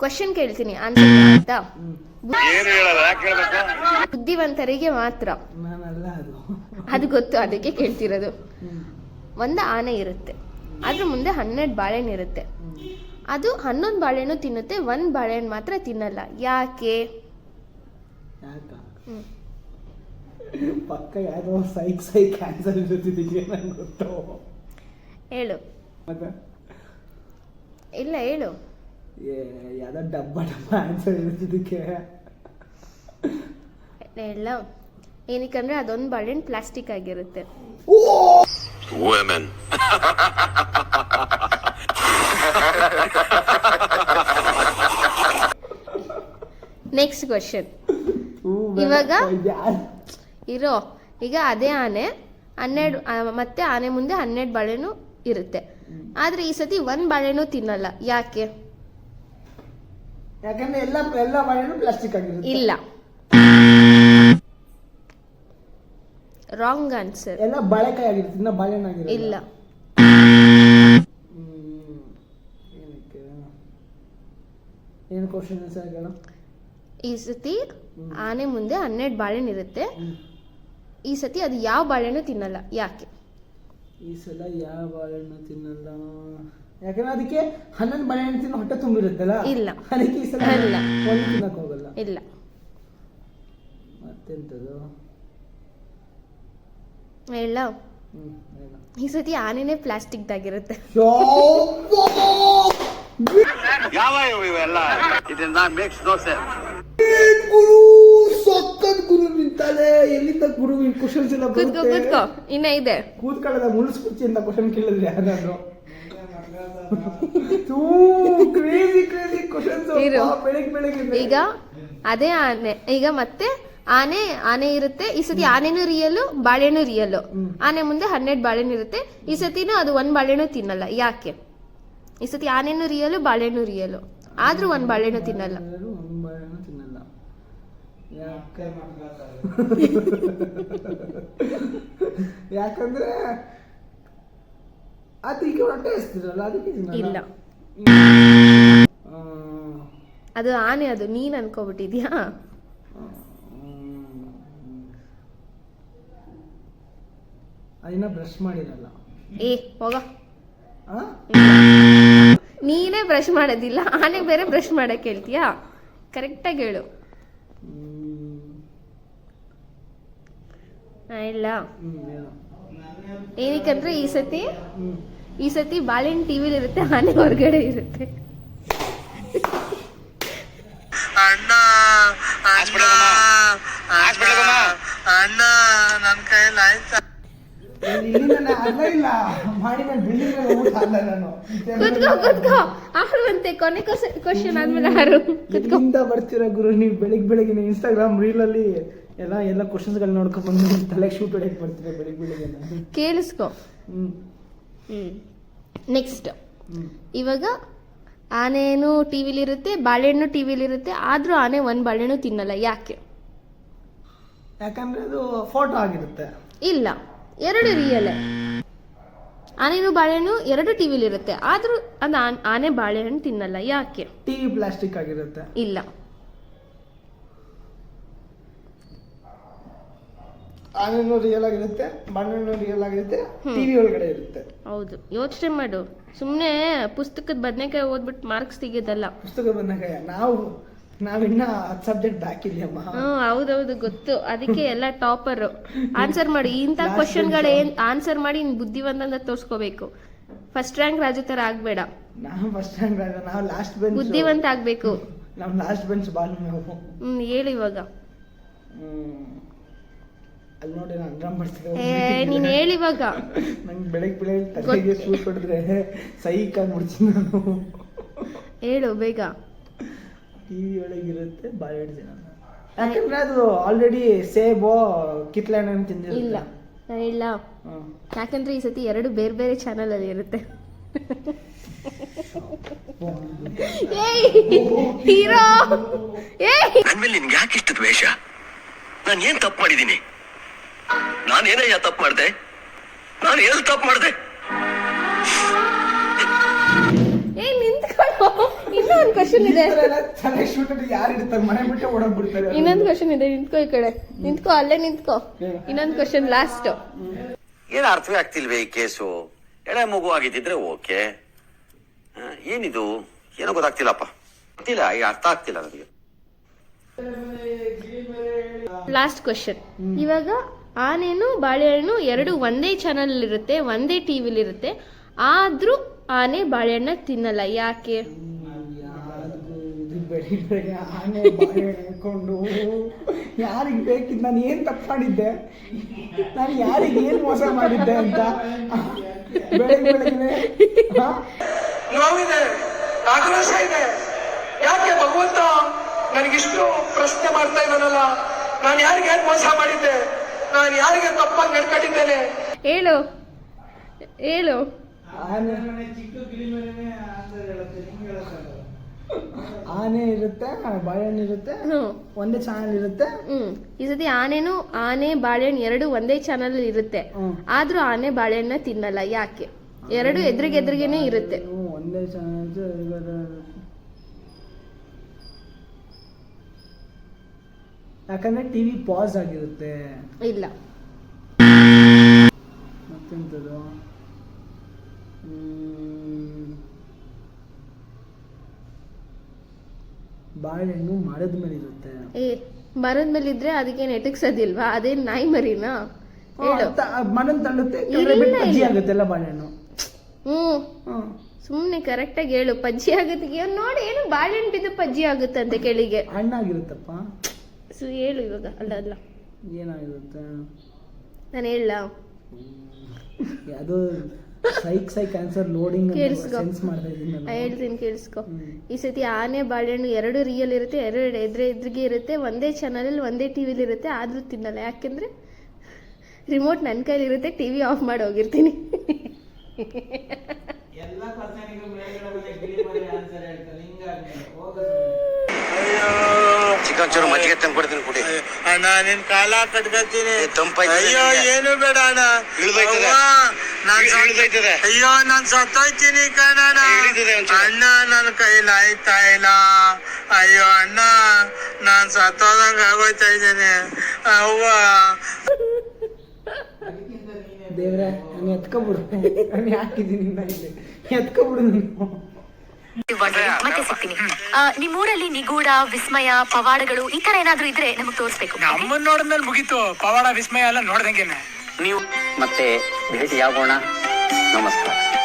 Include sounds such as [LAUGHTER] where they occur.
Question ಕೇಳ್ತೀನಿ answer ಆಯ್ತಾ ಏನು ಹೇಳಲ್ಲ ಯಾಕೆ ಹೇಳ್ಬೇಕು ಬುದ್ಧಿವಂತರಿಗೆ ಮಾತ್ರ. ನಾನಲ್ಲ ಅದು. ಅದು ಗೊತ್ತು ಅದಕ್ಕೆ ಕೇಳ್ತಿರೋದು. ಒಂದು ಆನೆ ಇರುತ್ತೆ. ಅದ್ರ ಮುಂದೆ ಹನ್ನೆರಡು ಬಾಳೆಹಣ್ಣು ಇರುತ್ತೆ. ಅದು ಹನ್ನೊಂದು ಬಾಳೆಹಣ್ಣು ತಿನ್ನುತ್ತೆ ಒಂದು ಬಾಳೆಹಣ್ಣು ಮಾತ್ರ ತಿನ್ನಲ್ಲ. ಯಾಕೆ? ಯಾಕ? ಪಕ್ಕ ಯಾರೋ ಸೈಕ್ ಸೈಕ್ ಕ್ಯಾನ್ಸರ್ ನಂಗೆ ಗೊತ್ತು? ಹೇಳು. ಇಲ್ಲ ಹೇಳು. ಯಾವ್ದೋ ಡಬ್ಬ ಡಬ್ಬ ಆನ್ಸರ್ ಇರುತ್ತಿದ್ದಕ್ಕೆ ಇಲ್ಲ. ಏನಕ್ಕಂದ್ರೆ ಅದೊಂದು ಬಾಳೆಹಣ್ಣು ಪ್ಲಾಸ್ಟಿಕ್ ಆಗಿರುತ್ತೆ. ನೆಕ್ಸ್ಟ್ ಕ್ವಶನ್ ಇವಾಗ? ಇರೋ ಈಗ ಅದೇ ಆನೆ ಹನ್ನೆರಡು ಮತ್ತೆ ಆನೆ ಮುಂದೆ ಹನ್ನೆರಡು ಬಾಳೆಹಣ್ಣು ಇರುತ್ತೆ. ಆದ್ರೆ ಈ ಸತಿ ಒಂದ್ ಬಾಳೆಹಣ್ಣು ತಿನ್ನಲ್ಲ. ಯಾಕೆ? ಯಾಕಂದ್ರೆ ಎಲ್ಲ ಎಲ್ಲ ಬಾಳೆಹಣ್ಣು ಪ್ಲಾಸ್ಟಿಕ್ ಆಗಿರುತ್ತೆ. ಇಲ್ಲ. ರಾಂಗ್ ಆನ್ಸರ್ ಎಲ್ಲ ಬಾಳೆಕಾಯಿ ಆಗಿರುತ್ತೆ ಇನ್ನ ಬಾಳೆಹಣ್ಣು ಆಗಿರುತ್ತೆ ಇಲ್ಲ. ಹ್ಮ್. ಏನಕ್ಕೆ? ಏನು ಕ್ವಶನ್ ಸರ್ ಹೇಳು? ಈ ಸತಿ ಆನೆ ಮುಂದೆ ಹನ್ನೆರಡು ಬಾಳೆಹಣ್ಣು ಇರುತ್ತೆ. ಈ ಸತಿ ಅದು ಯಾವ ಬಾಳೆಹಣ್ಣು ತಿನ್ನಲ್ಲ? ಯಾಕೆ? ಈ ಸಲ ಯಾವ ಬಾಳೆಹಣ್ಣು ತಿನ್ನಲ್ಲ? ಯಾಕಂದ್ರೆ ಅದಕ್ಕೆ ಹನ್ನೊಂದು ಬಾಳೆಹಣ್ಣು ತಿನ್ನೋ ಹೊಟ್ಟೆ ತುಂಬಿರುತ್ತಲ್ಲ? ಇಲ್ಲ. ಅದಕ್ಕೆ ಈ ಸಲ ಇಲ್ಲ. ಒಂದು ತಿನ್ನಕ್ ಹೋಗಲ್ಲ. ಇಲ್ಲ. ಮತ್ತೆಂತದು? ಹೇಳ. ಹ್ಮ್ ಏನು? ಈ ಸತಿ ಆನೆನೇ ಪ್ಲಾಸ್ಟಿಕ್ದಾಗಿರುತ್ತೆ ಯಾವ ಇವು ಇವೆಲ್ಲ? ಇದನ್ನ ಮೇಕ್ಸ್ ನೋ ಸೆನ್ಸ್ ಏನ್ ಗುರು? ಸಕ್ಕತ್ ಗುರು ನಿಂತಾಳೆ ಎಲ್ಲಿಂದ ಗುರು ಎಲ್ಲ ಕೂತ್ಕೋ ಬರುತ್ತೆ? ಕೂತ್ಕೋ ಇನ್ನ ಇದೆ. ಕೂತ್ಕೊಳ್ಳದ ಮುಳುಸ್ಕುಚ್ಚಿ ಕುರ್ಚಿಯಿಂದ ಕ್ವಶನ್ ಕೇಳಿದ್ರೆ ಯಾರು [LAUGHS] ಇರು. ಈಗ ಅದೇ ಆನೆ ಈಗ ಮತ್ತೆ ಆನೆ ಆನೆ ಇರುತ್ತೆ ಈ ಸತಿ ಆನೆನೂ ರಿಯಲು ಬಾಳೆಹಣ್ಣು ರಿಯಲ್ಲು. ಆನೆ ಮುಂದೆ ಹನ್ನೆರಡು ಬಾಳೆಹಣ್ಣು ಇರುತ್ತೆ ಈ ಸತಿನೂ ಅದು ಒಂದ್ ಬಾಳೆಹಣ್ಣು ತಿನ್ನಲ್ಲ ಯಾಕೆ? ಈ ಸತಿ ಆನೆನೂ ರಿಯಲು ಬಾಳೆಹಣ್ಣು ರಿಯಲು ಆದ್ರೂ ಒಂದ್ ಬಾಳೆಹಣ್ಣು ತಿನ್ನಲ್ಲ. [LAUGHS] ಯಾಕಂದ್ರೆ ಅದಕ್ಕೆ ಹೊಟ್ಟೆ ಹಸ್ತಿರಲ್ಲ ಅದಕ್ಕೆ ಇಲ್ಲ. ಅದು ಆನೆ ಅದು ನೀನ್ ಅನ್ಕೋಬಿಟ್ಟಿದ್ಯಾ. ಅದನ್ನ ಬ್ರಷ್ ಮಾಡಿರಲ್ಲ. ಏ ಹೋಗ. ನೀನೇ ಬ್ರಷ್ ಮಾಡೋದಿಲ್ಲ ಆನೆ ಬೇರೆ ಬ್ರಷ್ ಮಾಡಕ್ ಹೇಳ್ತೀಯಾ? ಕರೆಕ್ಟಾಗಿ ಹೇಳು. ಇಲ್ಲ? ಏನಕ್ಕಂದ್ರೆ ಈ ಸತಿ. ಈ ಸತಿ ಬಾಳೆಹಣ್ಣು ಟಿವಿಲಿ ಇರುತ್ತೆ ಆನೆ ಹೊರಗಡೆ ಇರುತ್ತೆ. ಅಣ್ಣ ಅಣ್ಣ ಹಾಸ್ಪಿಟಲ್ ಅಣ್ಣ ನನ್ ಕೈಯಲ್ಲಿ ಆಯ್ತಾ? ಕುತ್ಕೋ ಕುತ್ಕೋ. ಕೊನೆ ಕ್ವಶನ್ ಆದ್ಮೇಲೆ ಆರು. ಕುತ್ಕೋ. ಬರ್ತೀರಾ ಗುರು? ನೀವು ಬೆಳಿಗ್ಗೆ ಬೆಳಿಗ್ಗೆ ಇನ್ಸ್ಟಾಗ್ರಾಮ್ ರೀಲ್ ಅಲ್ಲಿ ಎಲ್ಲ ಎಲ್ಲ ಕ್ವಶನ್ಸ್ಗಳು ನೋಡ್ಕೊಂಡು ನೋಡ್ಕೊಂಡ್ ಬಂದು ತಲೆಗೆ ಶೂಟ್ ಹೊಡೆಯಕ್ಕೆ ಬರ್ತೀರಾ ಬೆಳಿಗ್ಗೆ ಬೆಳಿಗ್ಗೆ ಕೇಳಿಸ್ಕೊ. ಹ್ಮ್. ಹ್ಮ್. ನೆಕ್ಸ್ಟ್ ಇವಾಗ ಆನೆನು ಟಿವಿಲಿ ಇರುತ್ತೆ ಬಾಳೆಹಣ್ಣು ಟಿವಿಲಿ ಇರುತ್ತೆ ಆದ್ರೂ ಆನೆ ಒಂದ್ ಬಾಳೆಹಣ್ಣು ತಿನ್ನಲ್ಲ. ಯಾಕೆ? ಯಾಕಂದ್ರೆ ಅದು ಫೋಟೋ ಆಗಿರುತ್ತೆ. ಇಲ್ಲ. ಎರಡು ರಿಯಲ್ ಆನೆನು ಬಾಳೆಹಣ್ಣು ಎರಡು ಟಿವಿಲಿ ಇರುತ್ತೆ. ಆದ್ರೂ ಅದು ಆನ್- ಆನೆ ಬಾಳೆಹಣ್ಣು ತಿನ್ನಲ್ಲ. ಯಾಕೆ? ಟಿವಿ ಪ್ಲಾಸ್ಟಿಕ್ ಆಗಿರುತ್ತೆ. ಇಲ್ಲ. ಆನೆನೂ ರಿಯಲ್ ಆಗಿರುತ್ತೆ ಬಣ್ಣನೂ ರಿಯಲ್ ಆಗಿರುತ್ತೆ ಟಿವಿ ಒಳಗಡೆ ಇರುತ್ತೆ. ಹೌದು. ಯೋಚನೆ ಮಾಡು. ಸುಮ್ಮನೆ ಪುಸ್ತಕದ ಬದನೆಕಾಯಿ ಓದ್ಬಿಟ್ಟು ಮಾರ್ಕ್ಸ್ ತೆಗಿಯೋದಲ್ಲ. ಪುಸ್ತಕ ಬಂದಾಗ ನಾವು ನಾವಿನ್ನ ಹತ್ತು ಸಬ್ಜೆಕ್ಟ್ ಬ್ಯಾಕ್ ಇದೆಯಮ್ಮ ಹ್ಮ್ ಹೌದೌದು ಗೊತ್ತು. ಅದಕ್ಕೆ ಎಲ್ಲ ಟಾಪರ್ ಆನ್ಸರ್ ಮಾಡಿ. ಇಂಥ ಕ್ವಶನ್ಗಳೇನ್ ಏನ್ ಆನ್ಸರ್ ಮಾಡಿ ನೀನ್ ಬುದ್ಧಿವಂತ ತೋರ್ಸ್ಕೋಬೇಕು. ಫಸ್ಟ್ ರ್ಯಾಂಕ್ ರಾಜು ತರ ಆಗ್ಬೇಡ. ನಾವು ಫಸ್ಟ್ ರ್ಯಾಂಕ್ ನಾವು ಲಾಸ್ಟ್ ಬೆಂಚ್ ಬುದ್ಧಿವಂತ ಆಗ್ಬೇಕು. ನಾವು ಲಾಸ್ಟ್ ಬೆಂಚ್ ಬಾಲ್ ಹ್ಮ್ ಹೇಳಿ ಇವಾಗ. ಹ್ಮ್. ಅಲ್ಲಿ ನೋಡಿ ನಾನು ನೀನ್ ಹೇಳಿ ಇವಾಗ. ನಂಗೆ ಬೆಳಗ್ಗೆ ಬೆಳಗ್ಗೆ ತಲೆಗೆ ಸೂಟ್ ಹೊಡೆದ್ರೆ ಸೈಕ್ ಆಗ್ಬಿಡ್ತೀನಿ ನಾನು. ಹೇಳು ಬೇಗ. ಟಿವಿ ಒಳಗಿರುತ್ತೆ ಬಾಳೆಹಣ್ಣು ತಿನ್ನಲ್ಲ ಯಾಕಂದ್ರೆ ಅದು ಆಲ್ರೆಡಿ ಸೇಬೋ ಕಿತ್ಲೆ ಹಣ್ಣು ಇಲ್ಲ. ಇಲ್ಲ ಯಾಕಂದ್ರೆ ಈ ಸತಿ ಎರಡು ಬೇರೆ ಬೇರೆ ಚಾನಲ್ ಅಲ್ಲಿ ಇರುತ್ತೆ. ಏಯ್ ಹೀರೋ! ಏಯ್! ನನ್ ನಿನ್ಗೆ ಯಾಕೆ ಇಷ್ಟು ದ್ವೇಷ ನಾನು ಏನು ತಪ್ಪು ಮಾಡಿದ್ದೀನಿ ನಾನು ಏನಯ್ಯ ತಪ್ಪು ಮಾಡಿದೆ? ನಾನು ಎಲ್ಲಿ ತಪ್ಪು ಮಾಡಿದೆ? ಏ ನಿಂತ್ಕೊಳ್ಳೋ. ಇನ್ನು ಇನ್ನೂ ಒಂದು ಕ್ವಶನ್ ಇದೆ ತಲೆ ಶೂಟ್ ಯಾರು ಇರ್ತಾರೆ ಮನೆ ಬಿಟ್ಟೆ ಓಡೋಗ್ಬಿಡ್ತಾರೆ ಇನ್ನೊಂದು ಕ್ವಶನ್ ಇದೆ. ನಿಂತ್ಕೋ ಈ ಕಡೆ. ನಿಂತ್ಕೋ ಅಲ್ಲೇ ನಿಂತ್ಕೋ. ಇನ್ನೊಂದು ಕ್ವಶನ್ ಲಾಸ್ಟ್ ಏನು ಅರ್ಥವೇ ಆಗ್ತಿಲ್ವೇ ಈ ಕೇಸು? ಎಳೆ ಮಗು ಆಗಿದ್ದಿದ್ರೆ ಓಕೆ. ಏನಿದು? ಏನೋ ಗೊತ್ತಾಗ್ತಿಲ್ಲಪ್ಪ. ಗೊತ್ತಿಲ್ಲ ಈ ಅರ್ಥ ಆಗ್ತಿಲ್ಲ ನನಗೆ. ಲಾಸ್ಟ್ ಕ್ವಶನ್ ಇವಾಗ ಆನೆನು ಬಾಳೆಹಣ್ಣು ಎರಡು ಒಂದೇ ಚಾನಲ್ ಇರುತ್ತೆ ಒಂದೇ ಟಿವಿಲಿ ಇರುತ್ತೆ ಆದ್ರೂ ಆನೆ ಬಾಳೆಹಣ್ಣ ತಿನ್ನಲ್ಲ, ಯಾಕೆ? ಆನೆ ಯಾರಿಗೆ ಬೇಕಿದ್ ನಾನು ಏನು ತಪ್ಪು ಮಾಡಿದ್ದೆ ನಾನು ಯಾರಿಗೆ ಏನು ಮೋಸ ಮಾಡಿದ್ದೆ ಅಂತ ಬೆಳಿಗ್ಗೆ ಬೆಳಿಗ್ಗೆ ನೋವಿದೆ ಆಕ್ರೋಶ ಇದೆ ಯಾಕೆ ಭಗವಂತ ನನಗಿಷ್ಟು ಪ್ರಶ್ನೆ ಮಾಡ್ತಾ ಇದ್ದಾನಲ್ಲ ನಾನು ಯಾರಿಗೆ ಮೋಸ ಮಾಡಿದ್ದೆ? ನಾನು ಯಾರಿಗೆ ತಪ್ಪಾಗಿ ನಡ್ಕೊಂಡಿದ್ದೇನೆ? ಹೇಳು. ಹೇಳು. ಆನೆ ಇರುತ್ತೆ ಬಾಳೆಹಣ್ಣು ಇರುತ್ತೆ ಒಂದೇ ಚಾನಲ್ ಇರುತ್ತೆ. ಹ್ಮ್ ಈ ಸತಿ ಆನೆನು ಆನೆ ಬಾಳೆಹಣ್ಣು ಎರಡು ಒಂದೇ ಚಾನಲ್ ಇರುತ್ತೆ. ಆದ್ರೂ ಆನೆ ಬಾಳೆಹಣ್ಣ ತಿನ್ನಲ್ಲ. ಯಾಕೆ? ಎರಡು ಎದುರಿಗೆ ಎದುರಿಗೆನೆ ಇರುತ್ತೆ ಒಂದೇ ಚಾನಲ್ ಯಾಕಂದ್ರೆ ಟಿವಿ ಪಾಸ್ ಆಗಿರುತ್ತೆ. ಇಲ್ಲ. ಮತ್ತೆಂತದು. ಬಾಳೆಹಣ್ಣು ಮರದ ಮೇಲೆ ಇರುತ್ತೆ. ಏ ಮರದ ಮೇಲೆ ಇದ್ರೆ ಅದಕ್ಕೆ ನೆಟಕ್ಸೋದಿಲ್ವಾ ಅದೇ ನಾಯಿ ಮರಿನಾ? ಹೇಳು. ಮನನ್ ತಳ್ಳುತ್ತೆ ಇಲ್ಲ, ಪಜ್ಜಿ ಇಲ್ಲ. ಆಗುತ್ತೆ ಬಾಳೆಹಣ್ಣು ಹ್ಮ್ ಹ್ಮ್. ಸುಮ್ನೆ ಕರೆಕ್ಟಾಗಿ ಹೇಳು. ಪಜ್ಜಿ ಆಗುತ್ತೆ ನೋಡಿ ಏನು ಬಾಳೆಹಣ್ಣು ಬಿದ್ದು ಪಜ್ಜಿ ಆಗುತ್ತಂತೆ ಕೆಳಿಗೆ. ಹಣ್ಣಾಗಿರುತ್ತಪ್ಪ. ಸೊ ಹೇಳು ಇವಾಗ. ಅಲ್ಲ ಅಲ್ಲ. ಏನಾಗಿರುತ್ತೆ? ನಾನು ಹೇಳ ಅದು ಸೈಕ್ ಸೈಕ್ ಕ್ಯಾನ್ಸರ್ ಲೋಡಿಂಗ್ ಕೇಳಿಸ್ಕೊ. ಸೆನ್ಸ್ ಮಾಡ್ತಾ ಇದ್ದೀನಿ ನಾನು. ಹೇಳ್ತೀನಿ ಕೇಳಿಸ್ಕೊ. ಈ ಸತಿ ಆನೆ ಬಾಳೆಹಣ್ಣು ಎರಡು ರಿಯಲ್ ಇರುತ್ತೆ ಎರಡು ಎದುರು ಎದುರಿಗೆ ಇರುತ್ತೆ ಒಂದೇ ಚಾನಲಲ್ಲಿ ಒಂದೇ ಟಿವಿಲಿ ಇರುತ್ತೆ ಆದರೂ ತಿನ್ನಲ್ಲ. ಯಾಕೆಂದರೆ ರಿಮೋಟ್ ನನ್ನ ಕೈಲಿ ಇರುತ್ತೆ ಟಿವಿ ಆಫ್ ಮಾಡಿ ಹೋಗಿರ್ತೀನಿ. ಒಂಚೂರು ಮಜ್ಜಿಗೆ ತಂದು ಕೊಡ್ತೀನಿ ಕುಡಿ ಅಣ್ಣ ನಿನ್ ಕಾಲ ಕಟ್ಕೊತೀನಿ. ಏ, ಅಯ್ಯೋ. ಏನು ಬೇಡ ಅಣ್ಣ. ಇಳಿದೈತದೆ ನಾನ್ ಅಯ್ಯೋ ನಾನ್ ಸತ್ತೋಯ್ತೀನಿ ಕಣಣ್ಣ. ಇಳಿದಿದೆ ಅಣ್ಣ ನನ್ನ ಕೈಲಿ ಆಯ್ತಾ ಇಲ್ಲ. ಅಯ್ಯೋ ಅಣ್ಣ ನಾನ್ ಸತ್ತೋದಂಗ ಆಗೋಯ್ತಾ ಇದ್ದೇನೆ. ಅವ್ವ. ದೇವ್ರೆ ನಾನು ಎತ್ಕೊಬಿಡು ನಾನು ಹಾಕಿದ್ದೀನಿ ಇಲ್ಲಿ ಎತ್ಕೊಬಿಡು ನೀನು. ಮತ್ತೆ ಸಿಗ್ತೀನಿ. ಆ, ನಿಮ್ಮೂರಲ್ಲಿ ನಿಗೂಢ ವಿಸ್ಮಯ ಪವಾಡಗಳು ಈ ತರ ಏನಾದ್ರೂ ಇದ್ರೆ ನಮಗ್ ತೋರಿಸ್ಬೇಕು. ನಮ್ಮನ್ನ ನೋಡಿದ್ಮೇಲೆ ಮುಗೀತು. ಪವಾಡ ವಿಸ್ಮಯ ಎಲ್ಲ ನೋಡ್ದಂಗೆನೆ. ನೀವು ಮತ್ತೆ ಭೇಟಿಯಾಗೋಣ. ನಮಸ್ಕಾರ.